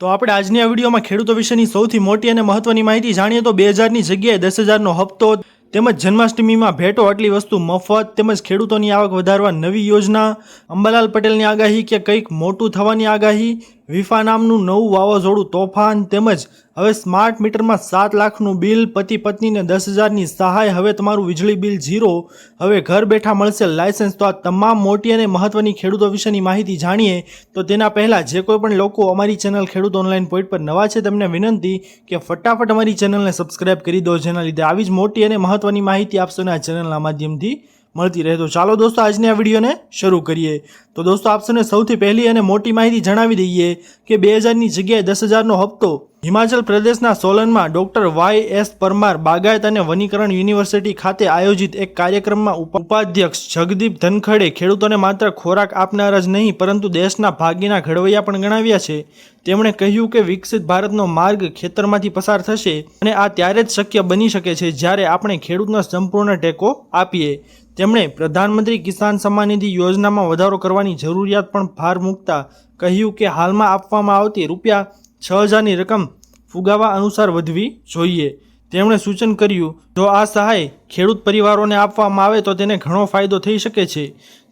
તો આપણે આજની આ વિડીયોમાં ખેડૂતો વિશેની સૌથી મોટી અને મહત્વની માહિતી જાણીએ તો બે હજારની જગ્યાએ દસ હજારનો હપ્તો તેમજ જન્માષ્ટમીમાં ભેટો આટલી વસ્તુ મફત તેમજ ખેડૂતોની આવક વધારવા નવી યોજના. અંબાલાલ પટેલની આગાહી કે કંઈક મોટું થવાની આગાહી? વિફા નામનું નવું વાવાઝોડું તોફાન તેમજ હવે સ્માર્ટ મીટરમાં સાત લાખનું બિલ, પતિ પત્નીને દસ હજારની સહાય, હવે તમારું વીજળી બિલ ઝીરો. હવે ઘર બેઠા મળશે લાયસન્સ. તો આ તમામ મોટી અને મહત્વની ખેડૂતો વિશેની માહિતી જાણીએ. તો તેના પહેલાં જે કોઈ પણ લોકો અમારી ચેનલ ખેડૂત ઓનલાઈન પોઈન્ટ પર નવા છે, તેમને વિનંતી કે ફટાફટ અમારી ચેનલને સબસ્ક્રાઇબ કરી દો. જેના લીધે આવી જ મોટી અને મહત્વની માહિતી આપશોને આ ચેનલના માધ્યમથી મળતી રહે. તો ચાલો દોસ્તો, આજની આ વિડીયોને શરૂ કરીએ. તો દોસ્તો આપસને સૌથી પહેલી અને મોટી માહિતી જણાવી દઈએ કે બે હજારની જગ્યાએ દસ હજારનો હપ્તો હિમાચલ પ્રદેશના સોલનમાં ડોક્ટર વાય એસ પરમાર બાગાયત અને વનીકરણ યુનિવર્સિટી ખાતે આયોજિત એક કાર્યક્રમમાં ઉપાધ્યક્ષ જગદીપ ધનખડે ખેડૂતોને માત્ર ખોરાક આપનાર જ નહીં, પરંતુ દેશના ભાગ્યના ઘડવૈયા પણ ગણાવ્યા છે. તેમણે કહ્યું કે વિકસિત ભારતનો માર્ગ ખેતરમાંથી પસાર થશે અને આ ત્યારે જ શક્ય બની શકે છે જ્યારે આપણે ખેડૂતનો સંપૂર્ણ ટેકો આપીએ. તેમણે પ્રધાનમંત્રી કિસાન સન્માન નિધિ યોજનામાં વધારો કરવાની જરૂરિયાત પણ ભાર મૂકતા કહ્યું કે હાલમાં આપવામાં આવતી રૂપિયા છ હજારની રકમ ફુગાવા અનુસાર વધવી જોઈએ. તેમણે સૂચન કર્યું, જો આ સહાય ખેડૂત પરિવારોને આપવામાં આવે તો તેને ઘણો ફાયદો થઈ શકે છે.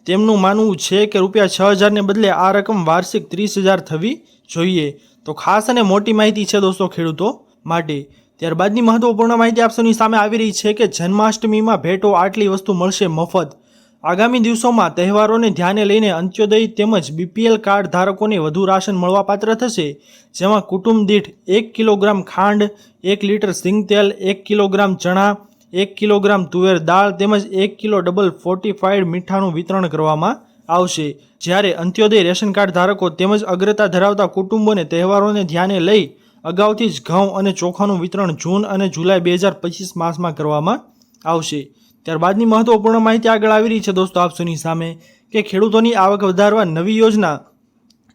તેમનું માનવું છે કે રૂપિયા છ હજારને બદલે આ રકમ વાર્ષિક ત્રીસ હજાર થવી જોઈએ. તો ખાસ અને મોટી માહિતી છે દોસ્તો ખેડૂતો માટે. ત્યારબાદની મહત્વપૂર્ણ માહિતી આપસોની સામે આવી રહી છે કે જન્માષ્ટમીમાં ભેટો આટલી વસ્તુ મળશે મફત. આગામી દિવસોમાં તહેવારોને ધ્યાને લઈને અંત્યોદય તેમજ બીપીએલ કાર્ડ ધારકોને વધુ રાશન મળવાપાત્ર થશે, જેમાં કુટુંબ દીઠ એક કિલોગ્રામ ખાંડ, એક લીટર સિંગ તેલ, એક કિલોગ્રામ ચણા, એક કિલોગ્રામ તુવેર દાળ તેમજ એક કિલો ડબલ ફોર્ટિફાઈડ મીઠાનું વિતરણ કરવામાં આવશે. જ્યારે અંત્યોદય રેશન કાર્ડ ધારકો તેમજ અગ્રતા ધરાવતા કુટુંબોને તહેવારોને ધ્યાને લઈ અગાઉથી જ ઘઉં અને ચોખાનું વિતરણ જૂન અને જુલાઈ બે હજાર પચીસ માસમાં કરવામાં આવશે. ત્યારબાદની મહત્વપૂર્ણ માહિતી આગળ આવી રહી છે દોસ્તો આપસોની સામે કે ખેડૂતોની આવક વધારવા નવી યોજના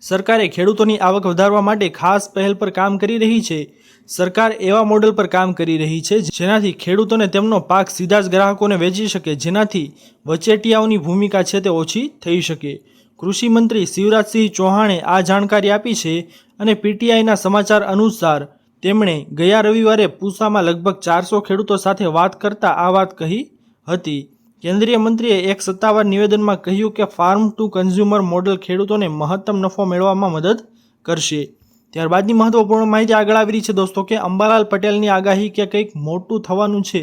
સરકારે ખેડૂતોની આવક વધારવા માટે ખાસ પહેલ પર કામ કરી રહી છે. સરકાર એવા મોડેલ પર કામ કરી રહી છે જેનાથી ખેડૂતોને તેમનો પાક સીધા જ ગ્રાહકોને વેચી શકે, જેનાથી વચેટિયાઓની ભૂમિકા છે તે ઓછી થઈ શકે. કૃષિ મંત્રી શિવરાજસિંહ ચૌહાણે આ જાણકારી આપી છે અને પીટીઆઈના સમાચાર અનુસાર તેમણે ગયા રવિવારે પૂસામાં લગભગ ચારસો ખેડૂતો સાથે વાત કરતા આ વાત કહી હતી. કેન્દ્રીય મંત્રીએ એક સત્તાવાર નિવેદનમાં કહ્યું કે ફાર્મ ટુ કન્ઝ્યુમર મોડલ ખેડૂતોને મહત્તમ નફો મેળવવામાં મદદ કરશે. ત્યારબાદની મહત્વપૂર્ણ માહિતી આગળ આવી રહી છે દોસ્તો કે અંબાલાલ પટેલની આગાહી કે કંઈક મોટું થવાનું છે?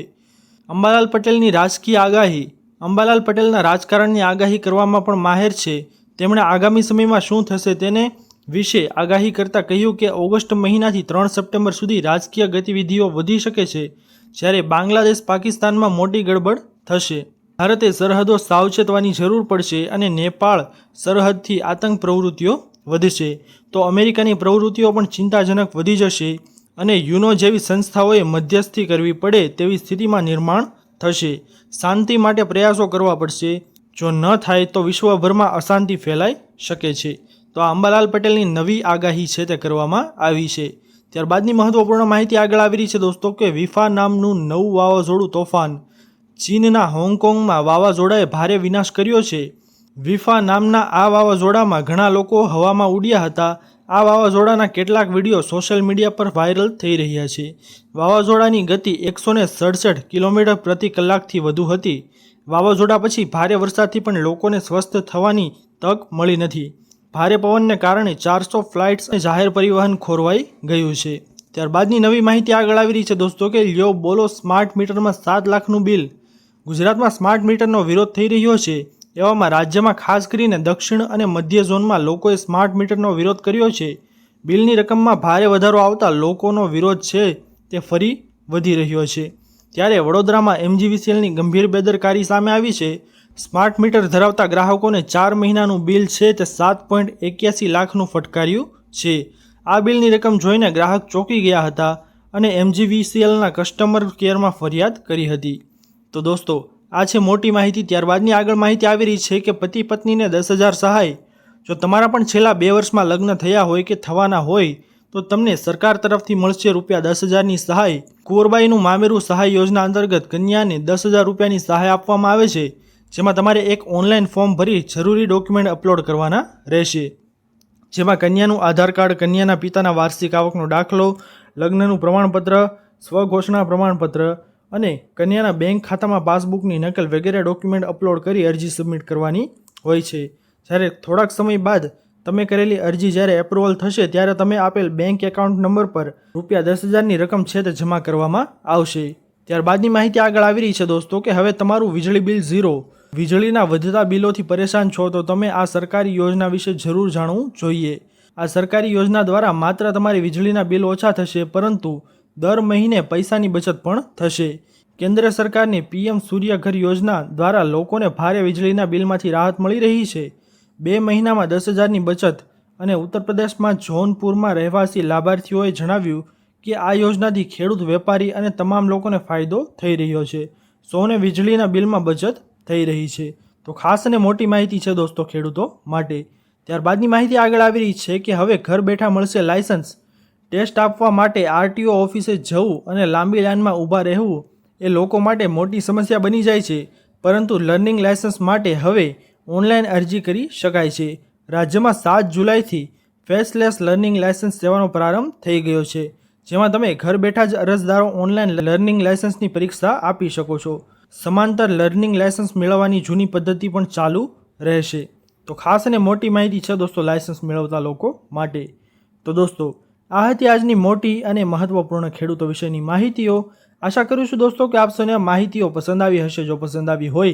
અંબાલાલ પટેલની રાજકીય આગાહી? અંબાલાલ પટેલના રાજકારણની આગાહી કરવામાં પણ માહેર છે. તેમણે આગામી સમયમાં શું થશે તેને વિશે આગાહી કરતાં કહ્યું કે ઓગસ્ટ મહિનાથી ત્રણ સપ્ટેમ્બર સુધી રાજકીય ગતિવિધિઓ વધી શકે છે, જ્યારે બાંગ્લાદેશ પાકિસ્તાનમાં મોટી ગડબડ થશે. ભારતે સરહદો સાવચેતવાની જરૂર પડશે અને નેપાળ સરહદથી આતંક પ્રવૃત્તિઓ વધશે. તો અમેરિકાની પ્રવૃત્તિઓ પણ ચિંતાજનક વધી જશે અને યુનો જેવી સંસ્થાઓએ મધ્યસ્થી કરવી પડે તેવી સ્થિતિમાં નિર્માણ થશે. શાંતિ માટે પ્રયાસો કરવા પડશે. જો ન થાય તો વિશ્વભરમાં અશાંતિ ફેલાઈ શકે છે. તો આ અંબાલાલ પટેલની નવી આગાહી છે તે કરવામાં આવી છે. ત્યારબાદની મહત્વપૂર્ણ માહિતી આગળ આવી રહી છે દોસ્તો કે વિફા નામનું નવું વાવાઝોડું તોફાન ચીનના હોંગકોંગમાં વાવાઝોડાએ ભારે વિનાશ કર્યો છે. વિફા નામના આ વાવાઝોડામાં ઘણા લોકો હવામાં ઉડ્યા હતા. આ વાવાઝોડાના કેટલાક વીડિયો સોશિયલ મીડિયા પર વાયરલ થઈ રહ્યા છે. વાવાઝોડાની ગતિ એકસો સડસઠ કિલોમીટર પ્રતિ કલાકથી વધુ હતી. વાવાઝોડા પછી ભારે વરસાદથી પણ લોકોને સ્વસ્થ થવાની તક મળી નથી. ભારે પવનને કારણે ચારસો ફ્લાઇટ્સ અને જાહેર પરિવહન ખોરવાઈ ગયું છે. ત્યારબાદની નવી માહિતી આગળ આવી રહી છે દોસ્તો કે લ્યો બોલો સ્માર્ટ મીટરમાં સાત લાખનું બિલ. ગુજરાતમાં સ્માર્ટ મીટરનો વિરોધ થઈ રહ્યો છે. એવામાં રાજ્યમાં ખાસ કરીને દક્ષિણ અને મધ્ય ઝોનમાં લોકોએ સ્માર્ટ મીટરનો વિરોધ કર્યો છે. બિલની રકમમાં ભારે વધારો આવતા લોકોનો વિરોધ છે તે ફરી વધી રહ્યો છે. ત્યારે વડોદરામાં એમજીવીસીએલની ગંભીર બેદરકારી સામે આવી છે. સ્માર્ટ મીટર ધરાવતા ગ્રાહકોને ચાર મહિનાનું બિલ છે તે સાત પોઈન્ટ એક્યાસી લાખનું ફટકાર્યું છે. આ બિલની રકમ જોઈને ગ્રાહક ચોંકી ગયા હતા અને એમજીવીસીએલના કસ્ટમર કેરમાં ફરિયાદ કરી હતી. તો દોસ્તો, આ છે મોટી માહિતી. ત્યારબાદની આગળ માહિતી આવી રહી છે કે પતિ પત્નીને દસ હજાર સહાય. જો તમારા પણ છેલ્લા બે વર્ષમાં લગ્ન થયા હોય કે થવાના હોય તો તમને સરકાર તરફથી મળશે રૂપિયા દસ હજારની સહાય. કુંવરબાઈનું મામેરું સહાય યોજના અંતર્ગત કન્યાને દસ હજાર રૂપિયાની સહાય આપવામાં આવે છે, જેમાં તમારે એક ઓનલાઈન ફોર્મ ભરી જરૂરી ડોક્યુમેન્ટ અપલોડ કરવાના રહેશે. જેમાં કન્યાનું આધાર કાર્ડ, કન્યાના પિતાના વાર્ષિક આવકનો દાખલો, લગ્નનું પ્રમાણપત્ર, સ્વઘોષણા પ્રમાણપત્ર અને કન્યાના બેંક ખાતામાં પાસબુકની નકલ વગેરે ડોક્યુમેન્ટ અપલોડ કરી અરજી સબમિટ કરવાની હોય છે. જ્યારે થોડાક સમય બાદ તમે કરેલી અરજી જ્યારે એપ્રુવલ થશે ત્યારે તમે આપેલ બેંક એકાઉન્ટ નંબર પર રૂપિયા દસ હજારની રકમ છે તે જમા કરવામાં આવશે. ત્યારબાદની માહિતી આગળ આવી રહી છે દોસ્તો કે હવે તમારું વીજળી બિલ ઝીરો. વીજળીના વધતા બિલોથી પરેશાન છો તો તમે આ સરકારી યોજના વિશે જરૂર જાણવું જોઈએ. આ સરકારી યોજના દ્વારા માત્ર તમારી વીજળીના બિલ ઓછા થશે, પરંતુ દર મહિને પૈસાની બચત પણ થશે. કેન્દ્ર સરકારની પીએમ સૂર્યઘર યોજના દ્વારા લોકોને ભારે વીજળીના બિલમાંથી રાહત મળી રહી છે. બે મહિનામાં દસ હજારની બચત અને ઉત્તર પ્રદેશમાં જૌનપુરમાં રહેવાસી લાભાર્થીઓએ જણાવ્યું કે આ યોજનાથી ખેડૂત વેપારી અને તમામ લોકોને ફાયદો થઈ રહ્યો છે. સૌને વીજળીના બિલમાં બચત થઈ રહી છે. તો ખાસ અને મોટી માહિતી છે દોસ્તો ખેડૂતો માટે. ત્યારબાદની માહિતી આગળ આવી રહી છે કે હવે ઘર બેઠા મળશે લાયસન્સ. ટેસ્ટ આપવા માટે આરટીઓ ઓફિસે જવું અને લાંબી લાઇનમાં ઊભા રહેવું એ લોકો માટે મોટી સમસ્યા બની જાય છે. પરંતુ લર્નિંગ લાયસન્સ માટે હવે ઓનલાઈન અરજી કરી શકાય છે. રાજ્યમાં સાત જુલાઈથી ફેસલેસ લર્નિંગ લાયસન્સ સેવાનો પ્રારંભ થઈ ગયો છે, જેમાં તમે ઘર બેઠા જ અરજદારો ઓનલાઈન લર્નિંગ લાયસન્સની પરીક્ષા આપી શકો છો. સમાંતર લર્નિંગ લાયસન્સ મેળવવાની જૂની પદ્ધતિ પણ ચાલુ રહેશે. તો ખાસ અને મોટી માહિતી છે દોસ્તો લાયસન્સ મેળવતા લોકો માટે. તો દોસ્તો, આ હતી આજની મોટી અને મહત્વપૂર્ણ ખેડૂતો વિશેની માહિતીઓ. આશા કરું છું દોસ્તો કે આપ સૌને માહિતીઓ પસંદ આવી હશે. જો પસંદ આવી હોય